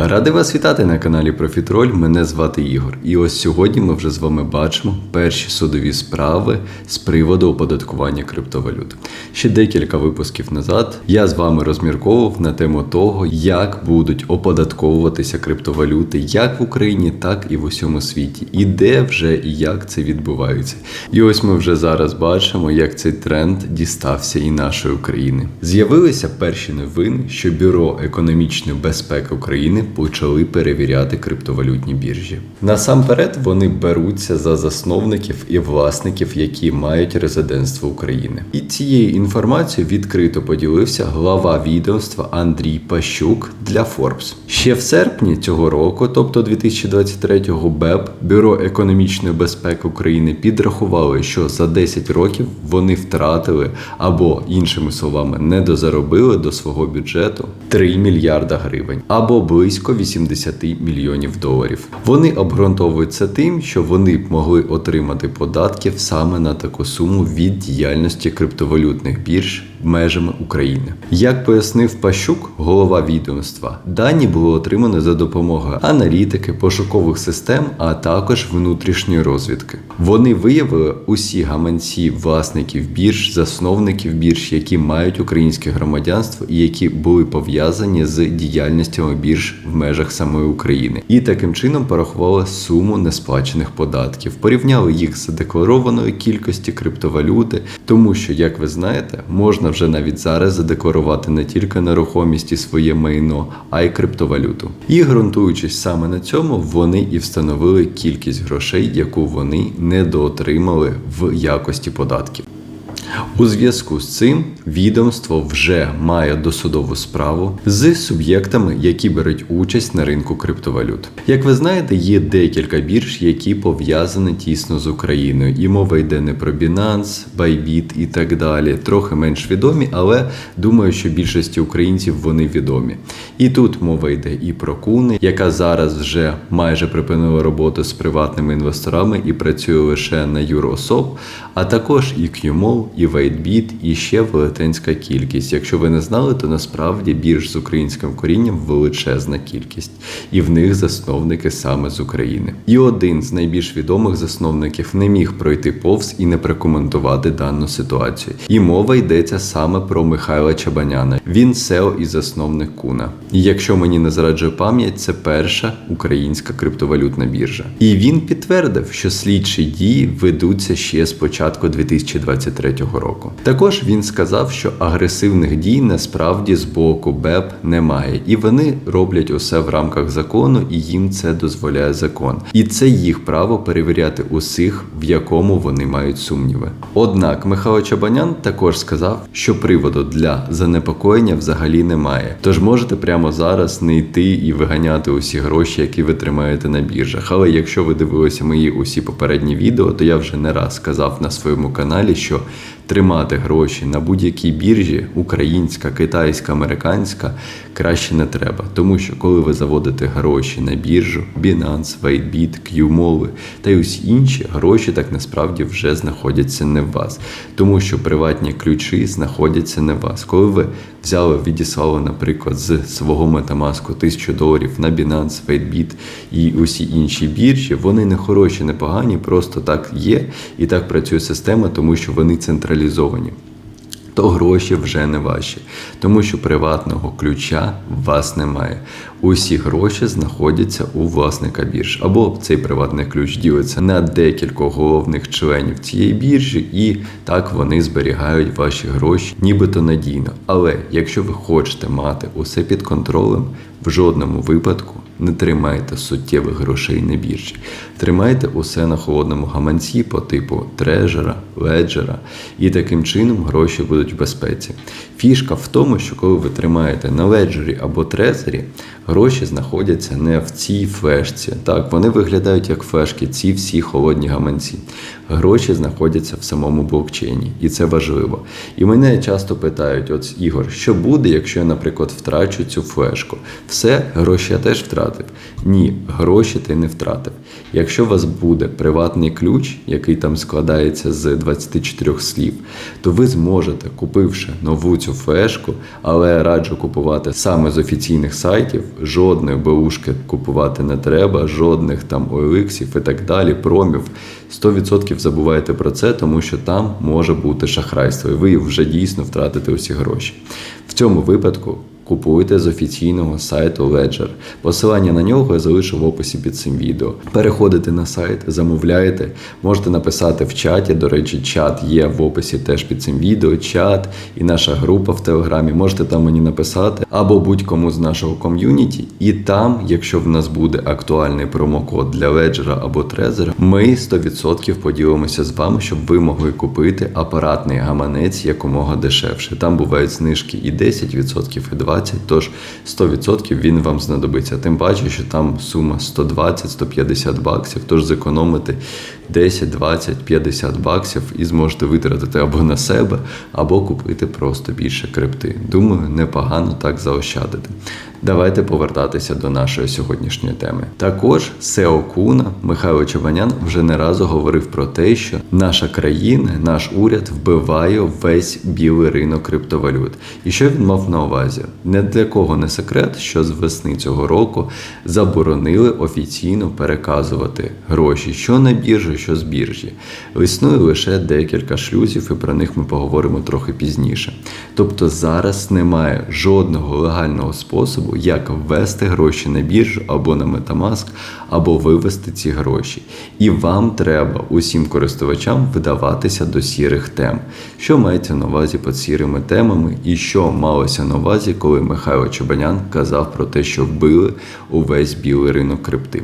Радий вас вітати на каналі Профітроль. Мене звати Ігор. І ось сьогодні ми вже з вами бачимо перші судові справи з приводу оподаткування криптовалют. Ще декілька випусків назад я з вами розмірковував на тему того, як будуть оподатковуватися криптовалюти як в Україні, так і в усьому світі, і де вже і як це відбувається. І ось ми вже зараз бачимо, як цей тренд дістався і нашої України. З'явилися перші новини, що Бюро економічної безпеки України почали перевіряти криптовалютні біржі. Насамперед вони беруться за засновників і власників, які мають резидентство України. І цією інформацією відкрито поділився глава відомства Андрій Пащук для Forbes. Ще в серпні цього року, тобто 2023-го, БЕП, Бюро економічної безпеки України, підрахували, що за 10 років вони втратили або іншими словами недозаробили до свого бюджету 3 мільярда гривень або близько 80 мільйонів доларів. Вони обґрунтовуються тим, що вони б могли отримати податків саме на таку суму від діяльності криптовалютних бірж межами України. Як пояснив Пащук, голова відомства, дані було отримано за допомогою аналітики, пошукових систем, а також внутрішньої розвідки. Вони виявили усі гаманці власників бірж, засновників бірж, які мають українське громадянство і які були пов'язані з діяльністю бірж в межах самої України, і таким чином порахували суму несплачених податків, порівняли їх з задекларованою кількості криптовалюти, тому що, як ви знаєте, можна вже навіть зараз задекларувати не тільки нерухомість і своє майно, а й криптовалюту. І ґрунтуючись саме на цьому, вони і встановили кількість грошей, яку вони недоотримали в якості податків. У зв'язку з цим відомство вже має досудову справу з суб'єктами, які беруть участь на ринку криптовалют. Як ви знаєте, є декілька бірж, які пов'язані тісно з Україною, і мова йде не про Binance, Bybit і так далі. Трохи менш відомі, але думаю, що більшості українців вони відомі. І тут мова йде і про Куни, яка зараз вже майже припинила роботу з приватними інвесторами і працює лише на юрособ, а також і QMOL, і WaitBit, і ще велетенська кількість. Якщо ви не знали, то насправді бірж з українським корінням величезна кількість, і в них засновники саме з України. І один з найбільш відомих засновників не міг пройти повз і не прокоментувати дану ситуацію. І мова йдеться саме про Михайла Чабаняна. Він SEO і засновник Куна. І якщо мені не зраджує пам'ять, це перша українська криптовалютна біржа. І він підтвердив, що слідчі дії ведуться ще з початку 2023 року. Також він сказав, що агресивних дій насправді з боку БЕП немає, і вони роблять усе в рамках закону, і їм це дозволяє закон. І це їх право перевіряти усіх, в якому вони мають сумніви. Однак Михайло Чабанян також сказав, що приводу для занепокоєння взагалі немає. Тож можете прямо зараз не йти і виганяти усі гроші, які ви тримаєте на біржах. Але якщо ви дивилися мої усі попередні відео, то я вже не раз сказав на своєму каналі, що тримати гроші на будь-якій біржі, українська, китайська, американська, краще не треба. Тому що коли ви заводите гроші на біржу, Binance, WaitBit, QMOL та й усі інші гроші так насправді вже знаходяться не в вас. Тому що приватні ключі знаходяться не в вас. Коли ви взяли, відіслали, наприклад, з свого метамаску тисячу доларів на Binance, WaitBit і усі інші біржі, вони не хороші, не погані, просто так є, і так працює система, тому що вони централізовані. То гроші вже не ваші, тому що приватного ключа у вас немає. Усі гроші знаходяться у власника бірж. Або цей приватний ключ ділиться на декількох головних членів цієї біржі, і так вони зберігають ваші гроші, нібито надійно. Але якщо ви хочете мати усе під контролем, в жодному випадку не тримайте суттєвих грошей на біржі. Тримайте усе на холодному гаманці по типу трежера, леджера, і таким чином гроші будуть в безпеці. Фішка в тому, що коли ви тримаєте на леджері або трезері, гроші знаходяться не в цій флешці. Так, вони виглядають як флешки, ці всі холодні гаманці. Гроші знаходяться в самому блокчейні, і це важливо. І мене часто питають: от Ігор, що буде, якщо я, наприклад, втрачу цю флешку? Все, гроші я теж втратив. Ні, гроші ти не втратив. Якщо у вас буде приватний ключ, який там складається з 24 слів, то ви зможете, купивши нову цю флешку, але раджу купувати саме з офіційних сайтів, жодної БУшки купувати не треба, жодних там OLX і так далі, промів. 100% забувайте про це, тому що там може бути шахрайство, і ви вже дійсно втратите усі гроші. В цьому випадку купуйте з офіційного сайту Ledger. Посилання на нього я залишу в описі під цим відео. Переходите на сайт, замовляєте, можете написати в чаті. До речі, чат є в описі теж під цим відео, чат і наша група в Телеграмі. Можете там мені написати або будь-кому з нашого ком'юніті. І там, якщо в нас буде актуальний промокод для Ledger або Trezor, ми 100% поділимося з вами, щоб ви могли купити апаратний гаманець якомога дешевше. Там бувають знижки і 10%, і 20%, тож 100% він вам знадобиться. Тим паче, що там сума 120-150 баксів, тож зекономити 10, 20, 50 баксів і зможете витратити або на себе, або купити просто більше крипти. Думаю, непогано так заощадити. Давайте повертатися до нашої сьогоднішньої теми. Також Сео Куна Михайло Чабанян вже не разу говорив про те, що наша країна, наш уряд вбиває весь білий ринок криптовалют. І що він мав на увазі? Не для кого не секрет, що з весни цього року заборонили офіційно переказувати гроші, що на біржу, що з біржі. Існує лише декілька шлюзів, і про них ми поговоримо трохи пізніше. Тобто зараз немає жодного легального способу, як ввести гроші на біржу або на Metamask, або вивести ці гроші. І вам треба усім користувачам видаватися до сірих тем. Що мається на увазі під сірими темами, і що малося на увазі, коли Михайло Чобанян казав про те, що вбили увесь білий ринок крипти.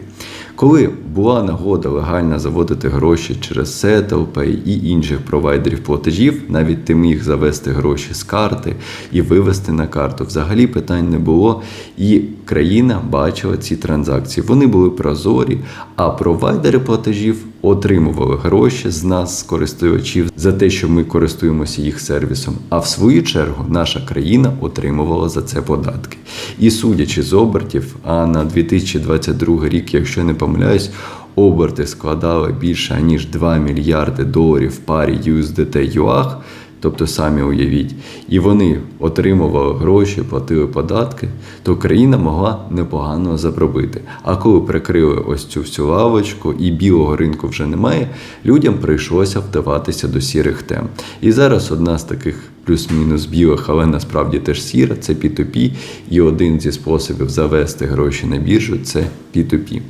Коли була нагода легально заводити гроші через SettlePay і інших провайдерів платежів, навіть ти міг завести гроші з карти і вивести на карту. Взагалі питань не було, і країна бачила ці транзакції. Вони були прозорі, а провайдери платежів отримували гроші з нас, з користувачів, за те, що ми користуємося їх сервісом. А в свою чергу наша країна отримувала за це податки. І судячи з обертів, а на 2022 рік, якщо не помиляюсь, оберти складали більше ніж 2 мільярди доларів в парі USDT UAH, Тобто самі уявіть, і вони отримували гроші, платили податки, то країна могла непогано заробити. А коли прикрили ось цю всю лавочку і білого ринку вже немає, людям прийшлося вдаватися до сірих тем. І зараз одна з таких плюс-мінус білих, але насправді теж сіра це P2P, і один зі способів завести гроші на біржу це P2P.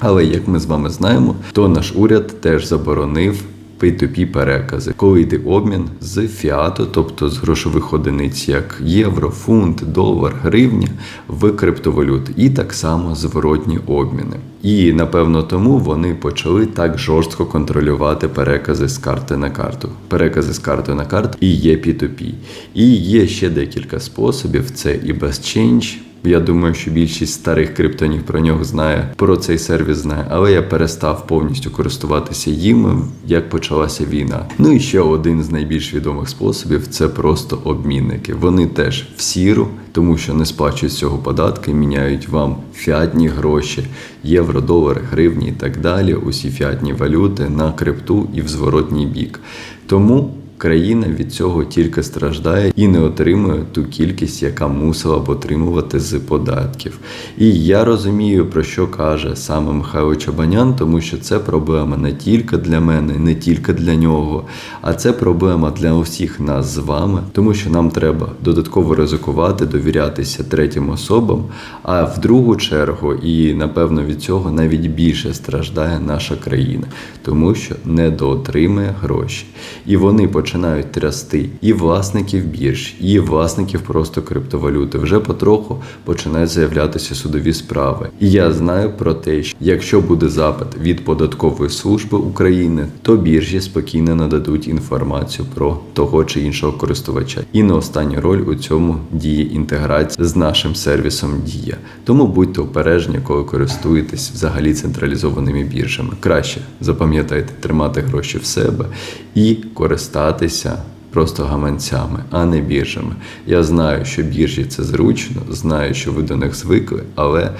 Але як ми з вами знаємо, то наш уряд теж заборонив P2P перекази, коли йде обмін з фіату, тобто з грошових одиниць, як євро, фунт, долар, гривня в криптовалюти, і так само зворотні обміни. І напевно тому вони почали так жорстко контролювати перекази з карти на карту. Перекази з карти на карту і є P2P. І є ще декілька способів: це і BestChange, я думаю, що більшість старих криптонів про нього знає, про цей сервіс знає, але я перестав повністю користуватися їм, як почалася війна. Ну і ще один з найбільш відомих способів це просто обмінники. Вони теж в сіру, тому що не сплачують цього податки, міняють вам фіатні гроші, євро, долари, гривні і так далі. Усі фіатні валюти на крипту і в зворотній бік. Тому країна від цього тільки страждає і не отримує ту кількість, яка мусила б отримувати з податків. І я розумію, про що каже саме Михайло Чабанян, тому що це проблема не тільки для мене, не тільки для нього, а це проблема для усіх нас з вами, тому що нам треба додатково ризикувати, довірятися третім особам. А в другу чергу, і напевно від цього навіть більше страждає наша країна, тому що недоотримує гроші. І вони починають трясти і власників бірж, і власників просто криптовалюти. Вже потроху починають з'являтися судові справи. І я знаю про те, що якщо буде запит від податкової служби України, то біржі спокійно нададуть інформацію про того чи іншого користувача. І на останню роль у цьому діє інтеграція з нашим сервісом Дія. Тому будьте обережні, коли користуєтесь взагалі централізованими біржами. Краще запам'ятайте тримати гроші в себе і користатися. Просто гаманцями, а не біржами. Я знаю, що біржі це зручно, знаю, що ви до них звикли, але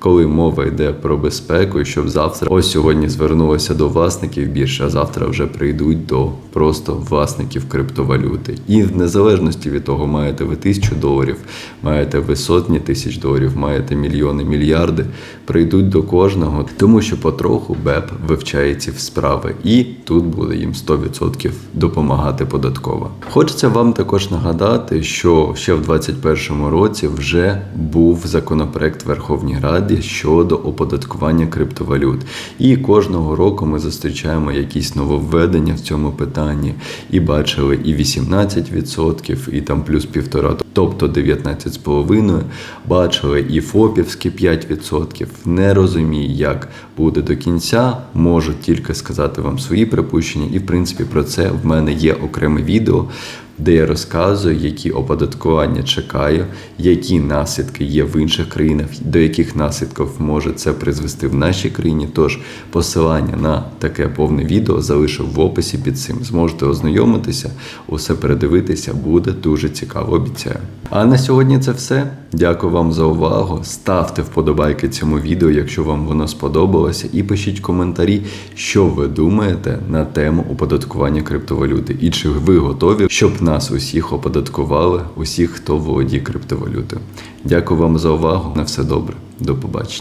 коли мова йде про безпеку, і щоб завтра ось сьогодні звернулося до власників біржі, а завтра вже прийдуть до просто власників криптовалюти. І в незалежності від того, маєте ви тисячу доларів, маєте ви сотні тисяч доларів, маєте мільйони, мільярди, прийдуть до кожного, тому що потроху БЕП вивчає ці справи, і тут буде їм 100% допомагати податкова. Хочеться вам також нагадати, що ще в 2021 році вже був законопроект Верховній Раді щодо оподаткування криптовалют. І кожного року ми зустрічаємо якісь нововведення в цьому питанні, і бачили і 18%, і там плюс півтора, тобто 19,5%. Бачили і ФОПівські 5%. Не розумію, як буде до кінця. Можу тільки сказати вам свої припущення, і в принципі про це в мене є окреме відео. Де я розказую, які оподаткування чекаю, які наслідки є в інших країнах, до яких наслідків може це призвести в нашій країні. Тож посилання на таке повне відео залишу в описі під цим. Зможете ознайомитися, усе передивитися, буде дуже цікаво, обіцяю. А на сьогодні це все. Дякую вам за увагу. Ставте вподобайки цьому відео, якщо вам воно сподобалося, і пишіть коментарі, що ви думаєте на тему оподаткування криптовалюти, і чи ви готові, щоб нас усіх оподаткували, усіх, хто володіє криптовалютою. Дякую вам за увагу. На все добре. До побачення.